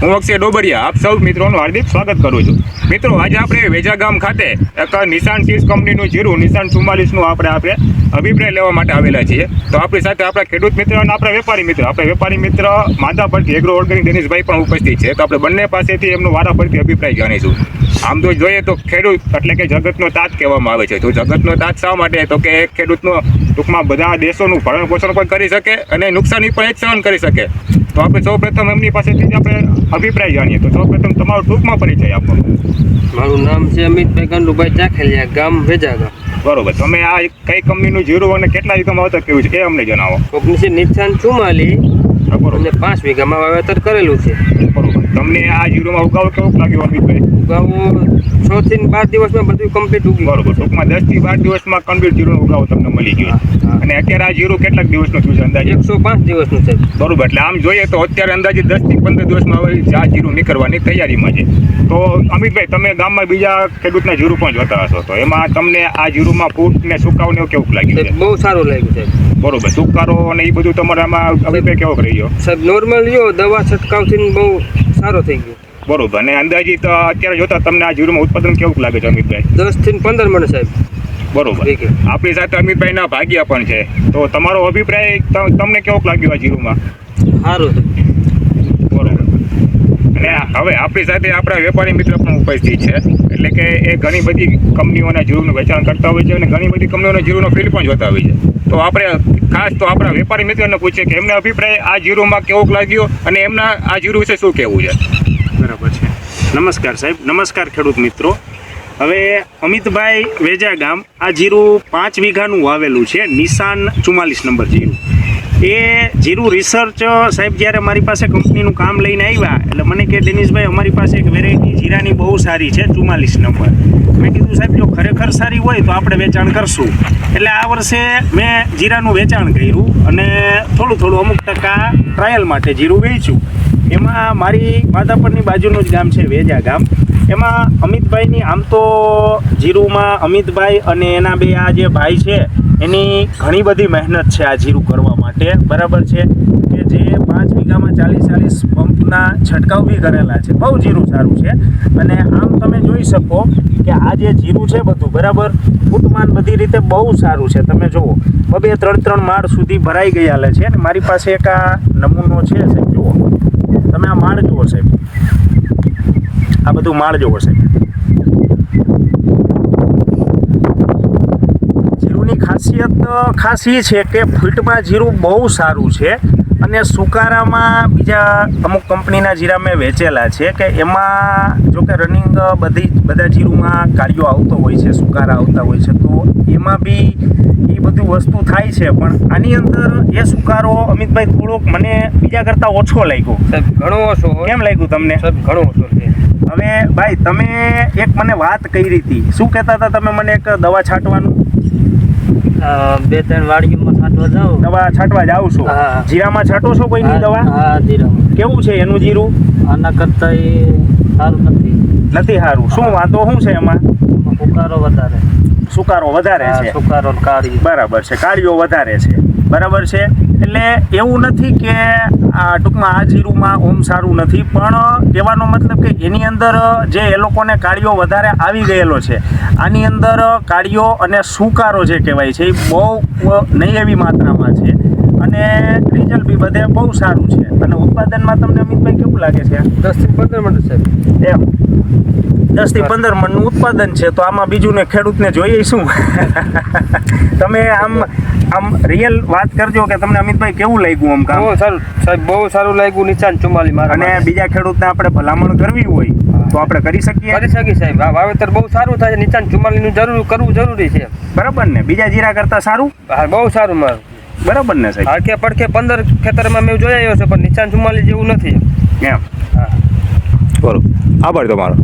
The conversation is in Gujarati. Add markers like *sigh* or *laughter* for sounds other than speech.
હું અક્ષય ડોબરિયા, આપ સૌ મિત્રોનું હાર્દિક સ્વાગત કરું છું. મિત્રો, આજે આપણે વેજા ગામ ખાતે એક નિશાન ચીઝ કંપનીનું જીરું, નિશાન ચુમ્માલીસનું આપણે આપણે અભિપ્રાય લેવા માટે આવેલા છીએ. તો આપણી સાથે આપણા ખેડૂત મિત્ર અને આપણા વેપારી મિત્ર. આપણે વેપારી મિત્ર માધા પરથી એગ્રો ઓર્ગેનિક દિનેશભાઈ પણ ઉપસ્થિત છે. તો આપણે બંને પાસેથી એમનો વારા પરથી અભિપ્રાય જાણીશું. આમ તો જોઈએ તો ખેડૂત એટલે કે જગતનો તાત કહેવામાં આવે છે. તો જગતનો તાત શા માટે? તો કે ખેડૂતનો ટૂંકમાં બધા દેશોનું ભરણ પોષણ પણ કરી શકે અને નુકસાની પણ એક સહન કરી શકે. તો આપણે સૌ પ્રથમ એમની પાસેથી આપણે અભિપ્રાય જાણીએ. તો સૌ પ્રથમ તમારો ટૂંકમાં પરિચય આપો. મારું નામ છે અમિતભાઈ ગંડુભાઈ ચાખેલિયા ગામ વેજાગા. બરોબર. તમે આ કઈ કંપનીનું જીરું અને કેટલા વીઘામાં વાવેતર કર્યું છે એ અમને જણાવો. કંપની છે નિશાન ચુમાલી અને પાંચ વીઘામાં વાવેતર કરેલું છે. બરોબર. તમને આ જીરોમાં ઉગાવ કેવું લાગ્યું અમિતભાઈ? છ થી બાર દિવસમાં બધું કમ્પ્લીટ ઉગી બરોબર. ટૂંકમાં દસથી બાર દિવસમાં કમ્પ્લીટ જીરું ઉગાવ તમને મળી ગયો. અને અત્યારે આ જીરું કેટલાક દિવસનું થયું છે અંદાજે? એકસો પાંચ દિવસનું છે. બરોબર. એટલે આમ જોઈએ તો અત્યારે અંદાજે દસથી પંદર દિવસમાં હવે આ જીરું નીકળવાની તૈયારીમાં છે. તો અમિતભાઈ તમે ગામમાં બીજા ખેડૂતના જીરું પણ જોતા હશો. તો એમાં તમને આ જીરુમાં ફૂટ ને સુકાવને કેવું લાગ્યું છે? બહુ સારું લાગ્યું છે. બરોબર. સુકારો અને એ બધું તમારે આમાં અભિપ્રાય કેવો રહી ગયો? સાહેબ નોર્મલ જો દવા છંટકાવથી બહુ સારો થઈ ગયો. બરોબર. અને અંદાજિત અત્યારે જોતા તમને આ જીરુમાં ઉત્પાદન કેવું લાગે છે અમિતભાઈ? દસથી પંદર મણ સાહેબ. બરોબર. આપણી સાથે અમિતભાઈના ભાગ્યા પણ છે. તો તમારો અભિપ્રાય તમને કેવો લાગ્યો આ જીરુમાં સારું બરોબર. અને હવે આપણી સાથે આપણા વેપારી મિત્ર પણ ઉપસ્થિત છે. એટલે કે એ ઘણી બધી કંપનીઓના જીરુનું વેચાણ કરતા હોય છે અને ઘણી બધી કંપનીઓના જીરુનો ફીલ પણ જોતા હોય છે. તો આપણે ખાસ તો આપણા વેપારી મિત્રને પૂછીએ કે એમને અભિપ્રાય આ જીરુમાં કેવો લાગ્યો અને એમના આ જીરુ વિશે શું કહેવું છે? બરાબર છે. નમસ્કાર સાહેબ, નમસ્કાર ખેડૂત મિત્રો. હવે અમિતભાઈ વેજા ગામ, આ જીરું પાંચ વીઘાનું વાવેલું છે, નિશાન ચુમ્માલીસ નંબર જીરું. એ જીરું રિસર્ચ સાહેબ, જ્યારે મારી પાસે કંપનીનું કામ લઈને આવ્યા, એટલે મને કે દિનેશભાઈ અમારી પાસે એક વેરાયટી જીરાની બહુ સારી છે, ચુમ્માલીસ નંબર. મેં કીધું, સાહેબ, જો ખરેખર સારી હોય, તો આપણે વેચાણ કરશું. એટલે આ વર્ષે મેં જીરાનું વેચાણ કર્યું અને થોડું થોડું અમુક ટકા ટ્રાયલ માટે જીરું વેચ્યું. એમાં મારી માધાપરની બાજુનું જ ગામ છે વેજા ગામ. એમાં અમિતભાઈની આમ તો જીરુમાં અમિતભાઈ અને એના બે આ જે ભાઈ છે, એની ઘણી બધી મહેનત છે આ જીરું કરવા માટે. બરાબર છે? કે જે પાંચ વીઘામાં ચાલીસ ચાલીસ પંપના છંટકાવ બી કરેલા છે. બહુ જીરું સારું છે. અને આમ તમે જોઈ શકો કે આ જે જીરું છે બધું, બરાબર? ફૂટમાન બધી રીતે બહુ સારું છે. તમે જુઓ, બબે ત્રણ ત્રણ માળ સુધી ભરાઈ ગયેલા છે. અને મારી પાસે એક આ નમૂનો છે જુઓ. તમે આ માળ જુઓ સાહેબ. આ બધું માળ જુઓ સાહેબ. જીરુની ખાસિયત ખાસ એ છે કે ફૂટમાં જીરું બહુ સારું છે. અને સુકારામાં બીજા અમુક કંપનીના જીરા મેં વેચેલા છે કે એમાં જો કે રનિંગ બધી બધા જીરુમાં કાર્યો આવતો હોય છે સુકારા આવતા હોય છે તો એમાં બી એ બધું વસ્તુ થાય છે પણ આની અંદર એ સુકારો અમિતભાઈ થોડોક મને બીજા કરતાં ઓછો લાગ્યો. સાહેબ ઘણો ઓછો કેમ લાગ્યું તમને? સાહેબ ઘણો ઓછો હવે ભાઈ તમે એક મને વાત કરી હતી. શું કહેતા હતા તમે મને એક દવા છાંટવાનું? બે ત્રણ વાડીઓમાં છાંટવા જાઉં દવા છાંટવા જાવ છો. જીરામાં છાંટો છો કોઈની દવા? હા જીરામાં. કેવું છે એનું જીરું? આના કરતા એ સારું નથી. નથી સારું. શું વાંધો શું છે એમાં? સુકારો વધારે. સુકારો વધારે છે. સુકારો કાળી બરાબર છે. કાળીઓ વધારે છે. બરાબર છે? એટલે એવું નથી કે આ ટૂંકમાં આ જીરુમાં ઓમ સારું નથી પણ કહેવાનો મતલબ કે એની અંદર જે એ લોકોને કાર્યો વધારે આવી ગયેલો છે આની અંદર કાર્યો અને સુકારો જે કહેવાય છે એ બહુ નહીં એવી માત્રામાં છે. અને રિઝલ્ટ બી બધે બહુ સારું છે. અને ઉત્પાદનમાં તમને અમિતભાઈ કેવું લાગે છે? દસથી પંદર મિનિટ સાહેબ એમ. દસથી પંદર મણનું ઉત્પાદન છે તો આમાં બીજું ને ખેડૂતને જોઈએ શું? *laughs* તમે આમ આમ રિયલ વાત કરજો કે તમને અમિતભાઈ કેવું લાગ્યું આમ કામ? બહુ સારું સાહેબ બહુ સારું લાગ્યું નિશાન ચુમ્માલી મારા અને. બીજા ખેડૂતને આપણે ભલામણ કરવી હોય તો આપણે કરી શકીએ. કરી શકીએ સાહેબ. આ વાવેતર બહુ સારું થાય છે નિશાન ચુમ્માલીનું જરૂર કરવું જરૂરી છે. બરાબર ને? બીજા જીરા કરતા સારું? હા બહુ સારું મારું. બરાબર ને સાહેબ? હાડકે પડકે પંદર ખેતરમાં મેં જોઈ આવ્યો છે પણ નિશાન ચુમ્માલી જેવું નથી. એમ. હા. બરોબર આભાર તમારો.